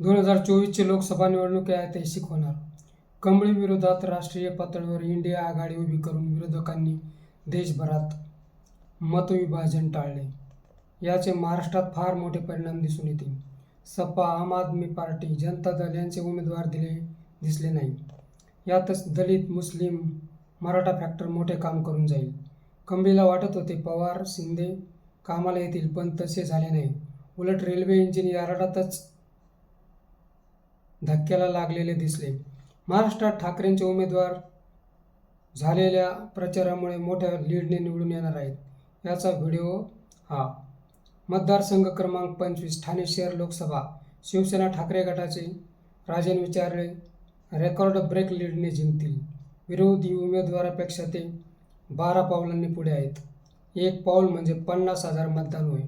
दोन हजार चोवीसची लोकसभा निवडणूक ऐतिहासिक होणार. कंबळी विरोधात राष्ट्रीय पातळीवर इंडिया आघाडी उभी करून विरोधकांनी देशभरात मतविभाजन टाळले. याचे महाराष्ट्रात फार मोठे परिणाम दिसून येतील. सपा आम आदमी पार्टी जनता दल यांचे उमेदवार दिले दिसले नाही. यातच दलित मुस्लिम मराठा फॅक्टर मोठे काम करून जाईल. कंबळीला वाटत होते पवार शिंदे कामाला येतील पण तसे झाले नाही. उलट रेल्वे इंजिन यार्डातच धक्क्याला लागलेले दिसले. महाराष्ट्रात ठाकरेंचे उमेदवार झालेल्या प्रचारामुळे मोठ्या लीडने निवडून येणार आहेत. याचा व्हिडिओ हा. मतदारसंघ क्रमांक पंचवीस ठाणे शहर लोकसभा. शिवसेना ठाकरे गटाचे राजन विचारले रेकॉर्ड ब्रेक लीडने जिंकतील. विरोधी उमेदवारापेक्षा ते बारा पावलांनी पुढे आहेत. एक पाऊल म्हणजे पन्नास हजार मतदान होय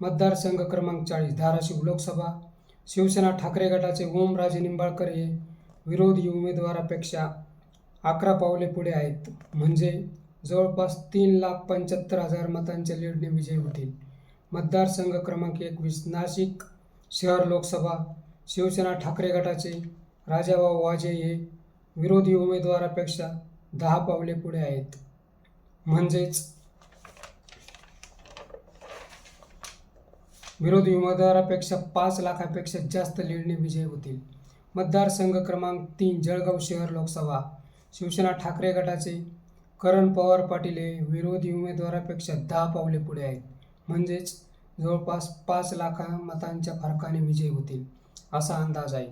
मतदारसंघ क्रमांक चाळीस धाराशिव लोकसभा. शिवसेना ठाकरे गटाचे ओमराजे निंबाळकर हे विरोधी उमेदवारापेक्षा अकरा पावले पुढे आहेत. म्हणजे जवळपास तीन लाख पंच्याहत्तर हजार मतांच्या लीडने विजयी होतील. मतदारसंघ क्रमांक एकवीस नाशिक शहर लोकसभा. शिवसेना ठाकरे गटाचे राजाभाऊ वाजे हे विरोधी उमेदवारापेक्षा दहा पावले पुढे आहेत. म्हणजेच विरोधी उमेदवारापेक्षा पाच लाखापेक्षा जास्त लीडने विजयी होतील. मतदारसंघ क्रमांक तीन जळगाव शहर लोकसभा. शिवसेना ठाकरे गटाचे करण पवार पाटील हे विरोधी उमेदवारापेक्षा दहा पावले पुढे आहेत. म्हणजेच जवळपास पाच लाखा मतांच्या फरकाने विजयी होतील असा अंदाज आहे.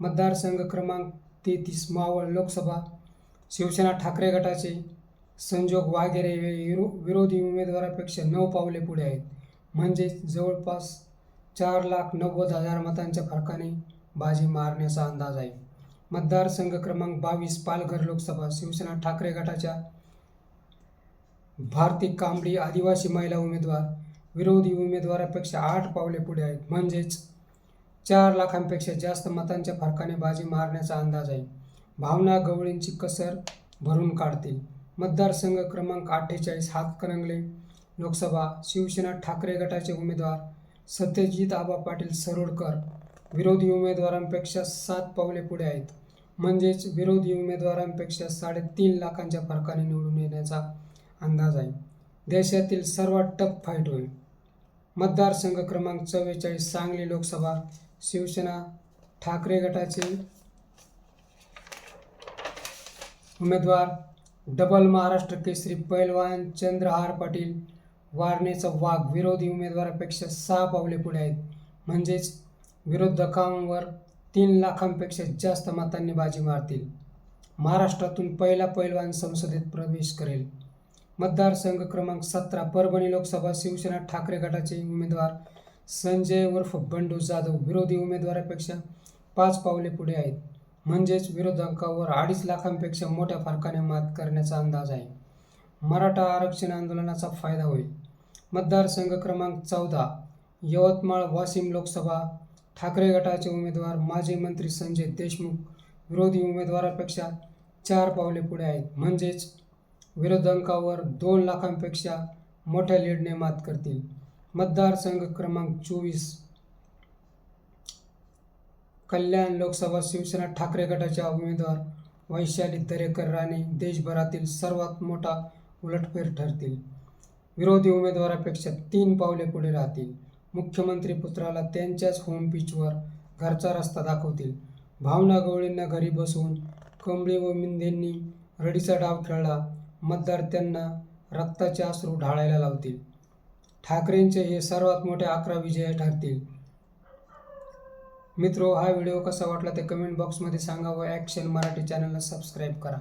मतदारसंघ क्रमांक तेहतीस मावळ लोकसभा. शिवसेना ठाकरे गटाचे संजोग वागेरे हे विरो विरोधी उमेदवारापेक्षा नऊ पावले पुढे आहेत. म्हणजेच जवळपास चार लाख नव्वद हजार मतांच्या फरकाने बाजी मारण्याचा अंदाज आहे. मतदारसंघ क्रमांक बावीस पालघर लोकसभा शिवसेना ठाकरे गटाच्या भारती कांबडी आदिवासी महिला उमेदवार विरोधी उमेदवारापेक्षा आठ पावले पुढे आहेत. म्हणजेच चार लाखांपेक्षा जास्त मतांच्या फरकाने बाजी मारण्याचा अंदाज आहे. भावना गवळींची कसर भरून काढतील. मतदारसंघ क्रमांक अठ्ठेचाळीस हातकणंगले लोकसभा शिवसेना ठाकरे गटाचे उमेदवार सत्यजित आबा पाटील सरोडकर विरोधी उमेदवारांपेक्षा सात पावले पुढे आहेत. म्हणजेच विरोधी उमेदवारांपेक्षा साडेतीन लाखांच्या फरकाने निवडून येण्याचा अंदाज आहे. देशातील सर्वात टफ फाईट होईल. मतदारसंघ क्रमांक चव्वेचाळीस सांगली लोकसभा शिवसेना ठाकरे गटाचे उमेदवार डबल महाराष्ट्र केसरी पैलवान चंद्रहार पाटील वारणेचा वाघ विरोधी उमेदवारापेक्षा सहा पावले पुढे आहेत. म्हणजेच विरोधकांवर तीन लाखांपेक्षा जास्त मतांनी बाजी मारतील. महाराष्ट्रातून पहिला पैलवान संसदेत प्रवेश करेल. मतदारसंघ क्रमांक सतरा परभणी लोकसभा शिवसेना ठाकरे गटाचे उमेदवार संजय उर्फ बंडू जाधव विरोधी उमेदवारापेक्षा पाच पावले पुढे आहेत. म्हणजेच विरोधकांवर अडीच लाखांपेक्षा मोठ्या फरकाने मात करण्याचा अंदाज आहे. मराठा आरक्षण आंदोलनाचा फायदा होईल. मतदारसंघ क्रमांक चौदा यवतमाळ वाशिम लोकसभा ठाकरे गटाचे उमेदवार माजी मंत्री संजय देशमुख विरोधी उमेदवारापेक्षा चार पावले पुढे आहेत. म्हणजेच विरोधकांवर दोन लाखांपेक्षा मोठ्या लीडने मात करतील. मतदारसंघ क्रमांक चोवीस कल्याण लोकसभा शिवसेना ठाकरे गटाच्या उमेदवार वैशाली दरेकर राणे देशभरातील सर्वात मोठा उलटफेर ठरतील. विरोधी उमेदवारापेक्षा तीन पावले पुढे राहतील. मुख्यमंत्री पुत्राला त्यांच्याच होम पिचवर घरचा रस्ता दाखवतील. भावना गवळींना घरी बसवून कंबळे व मिंदेंनी रडीचा डाव खेळला मतदार त्यांना रक्ताचे अश्रू ढाळायला लावतील. ठाकरेंचे हे सर्वात मोठे अकरा विजय ठरतील. मित्रो हा व्हिडिओ कसा वाटला ते कमेंट बॉक्समध्ये सांगा व ॲक्शन मराठी चॅनलला सबस्क्राईब करा.